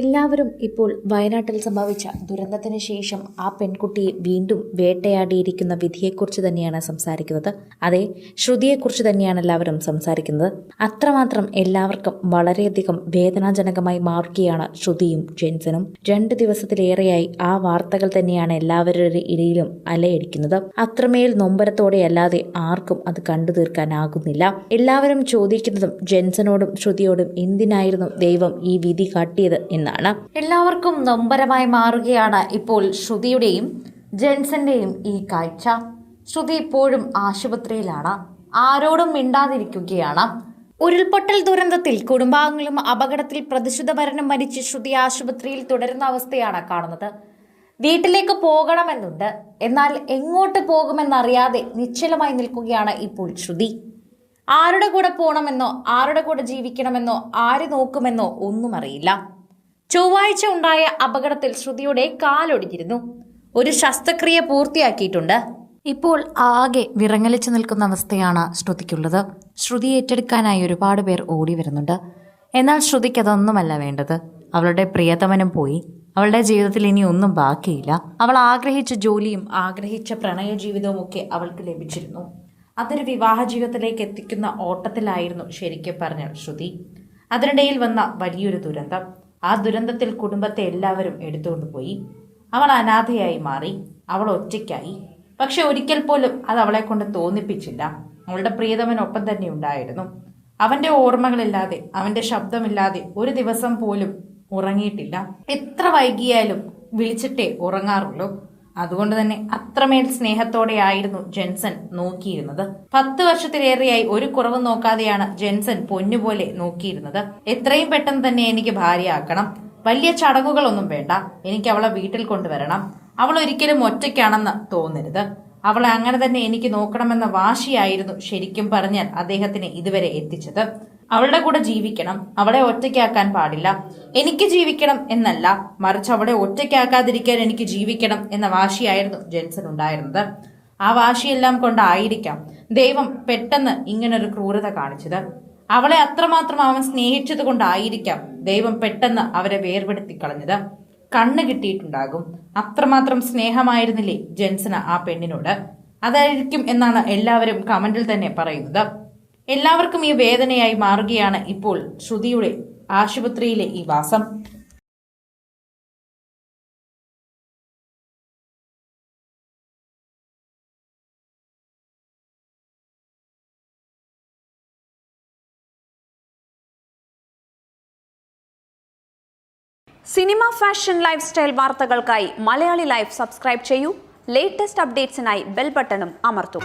എല്ലാവരും ഇപ്പോൾ വയനാട്ടിൽ സംഭവിച്ച ദുരന്തത്തിന് ശേഷം ആ പെൺകുട്ടിയെ വീണ്ടും വേട്ടയാടിയിരിക്കുന്ന വിധിയെക്കുറിച്ച് തന്നെയാണ് സംസാരിക്കുന്നത്. അതെ ശ്രുതിയെക്കുറിച്ച് തന്നെയാണ് എല്ലാവരും സംസാരിക്കുന്നത്. അത്രമാത്രം എല്ലാവർക്കും വളരെയധികം വേദനാജനകമായി മാറുകയാണ് ശ്രുതിയും ജെൻസനും. രണ്ട് ദിവസത്തിലേറെയായി ആ വാർത്തകൾ തന്നെയാണ് എല്ലാവരുടെ ഇടയിലും അലയടിക്കുന്നത്. അത്രമേൽ നൊമ്പരത്തോടെ അല്ലാതെ ആർക്കും അത് കണ്ടു തീർക്കാനാകുന്നില്ല എല്ലാവരും ചോദിക്കുന്നതും ജെൻസനോടും ശ്രുതിയോടും എന്തിനായിരുന്നു ദൈവം ഈ വിധി കാട്ടിയത് എന്നാണ്. എല്ലാവർക്കും നൊമ്പരമായി മാറുകയാണ് ഇപ്പോൾ ശ്രുതിയുടെയും ജെൻസന്റെയും ഈ കാഴ്ച. ശ്രുതി ഇപ്പോഴും ആശുപത്രിയിലാണ്. ആരോടും മിണ്ടാതിരിക്കുകയാണ്. ഉരുൾപൊട്ടൽ ദുരന്തത്തിൽ കുടുംബാംഗങ്ങളും അപകടത്തിൽ പ്രതിശുദ്ധ മരണം മരിച്ച് ശ്രുതി ആശുപത്രിയിൽ തുടരുന്ന അവസ്ഥയാണ് കാണുന്നത്. വീട്ടിലേക്ക് പോകണമെന്നുണ്ട്. എന്നാൽ എങ്ങോട്ട് പോകുമെന്നറിയാതെ നിശ്ചലമായി നിൽക്കുകയാണ് ഇപ്പോൾ ശ്രുതി. ആരുടെ കൂടെ പോകണമെന്നോ ആരുടെ കൂടെ ജീവിക്കണമെന്നോ ആര് നോക്കുമെന്നോ ഒന്നും അറിയില്ല ചൊവ്വാഴ്ച ഉണ്ടായ അപകടത്തിൽ ശ്രുതിയുടെ കാലൊടിഞ്ഞിരുന്നു. ഒരു ശസ്ത്രക്രിയ പൂർത്തിയാക്കിയിട്ടുണ്ട്. ഇപ്പോൾ ആകെ വിറങ്ങലിച്ചു നിൽക്കുന്ന അവസ്ഥയാണ് ശ്രുതിക്കുള്ളത്. ശ്രുതി ഏറ്റെടുക്കാനായി ഒരുപാട് പേർ ഓടി വരുന്നുണ്ട്. എന്നാൽ ശ്രുതിക്ക് അതൊന്നുമല്ല വേണ്ടത്. അവളുടെ പ്രിയതമനും പോയി. അവളുടെ ജീവിതത്തിൽ ഇനി ഒന്നും ബാക്കിയില്ല. അവൾ ആഗ്രഹിച്ച ജോലിയും ആഗ്രഹിച്ച പ്രണയ ജീവിതവും ഒക്കെ അവൾക്ക് ലഭിച്ചിരുന്നു. അതൊരു വിവാഹ ജീവിതത്തിലേക്ക് എത്തിക്കുന്ന ഓട്ടത്തിലായിരുന്നു ശരിക്കും പറഞ്ഞ ശ്രുതി. അതിനിടയിൽ വന്ന വലിയൊരു ദുരന്തം. ആ ദുരന്തത്തിൽ കുടുംബത്തെ എല്ലാവരും എടുത്തുകൊണ്ട് പോയി. അവൾ അനാഥയായി മാറി. അവൾ ഒറ്റയ്ക്കായി. പക്ഷെ ഒരിക്കൽ പോലും അത് അവളെ കൊണ്ട് തോന്നിപ്പിച്ചില്ല. അവളുടെ പ്രിയതമനൊപ്പം തന്നെ ഉണ്ടായിരുന്നു. അവന്റെ ഓർമ്മകളില്ലാതെ അവന്റെ ശബ്ദമില്ലാതെ ഒരു ദിവസം പോലും ഉറങ്ങിയിട്ടില്ല. എത്ര വൈകിയാലും വിളിച്ചിട്ടേ ഉറങ്ങാറുള്ളൂ. അതുകൊണ്ട് തന്നെ അത്രമേൽ സ്നേഹത്തോടെയായിരുന്നു ജെൻസൺ നോക്കിയിരുന്നത്. പത്ത് വർഷത്തിലേറെയായി ഒരു കുറവ് നോക്കാതെയാണ് ജെൻസൺ പൊന്നുപോലെ നോക്കിയിരുന്നത്. എത്രയും പെട്ടെന്ന് തന്നെ എനിക്ക് ഭാര്യയാക്കണം. വലിയ ചടങ്ങുകളൊന്നും വേണ്ട. എനിക്ക് അവളെ വീട്ടിൽ കൊണ്ടുവരണം. അവൾ ഒരിക്കലും ഒറ്റയ്ക്കാണെന്ന് തോന്നരുത്. അവളെ അങ്ങനെ തന്നെ എനിക്ക് നോക്കണമെന്ന വാശിയായിരുന്നു ശരിക്കും പറഞ്ഞാൽ അദ്ദേഹത്തിന് ഇതുവരെ എത്തിച്ചത്. അവളുടെ കൂടെ ജീവിക്കണം. അവളെ ഒറ്റയ്ക്കാക്കാൻ പാടില്ല. എനിക്ക് ജീവിക്കണം എന്നല്ല. മറിച്ച് അവളെ ഒറ്റയ്ക്കാക്കാതിരിക്കാൻ എനിക്ക് ജീവിക്കണം എന്ന വാശിയായിരുന്നു ജെൻസൺ ഉണ്ടായിരുന്നത്. ആ വാശിയെല്ലാം കൊണ്ടായിരിക്കാം ദൈവം പെട്ടെന്ന് ഇങ്ങനൊരു ക്രൂരത കാണിച്ചത്. അവളെ അത്രമാത്രം അവൻ സ്നേഹിച്ചത് കൊണ്ടായിരിക്കാം ദൈവം പെട്ടെന്ന് അവരെ വേർപെടുത്തി കളഞ്ഞത്. കണ്ണ് കിട്ടിയിട്ടുണ്ടാകും. അത്രമാത്രം സ്നേഹമായിരുന്നില്ലേ ജെൻസന് ആ പെണ്ണിനോട്? അതായിരിക്കും എന്നാണ് എല്ലാവരും കമന്റിൽ തന്നെ പറയുന്നത്. എല്ലാവർക്കും ഈ വേദനയായി മാറുകയാണ് ഇപ്പോൾ ശ്രുതിയുടെ ആശുപത്രിയിലെ ഈ വാസം. സിനിമ ഫാഷൻ ലൈഫ് സ്റ്റൈൽ വാർത്തകൾക്കായി മലയാളി ലൈഫ് സബ്സ്ക്രൈബ് ചെയ്യൂ. ലേറ്റസ്റ്റ് അപ്ഡേറ്റ്സിനായി ബെൽ ബട്ടണും അമർത്തും.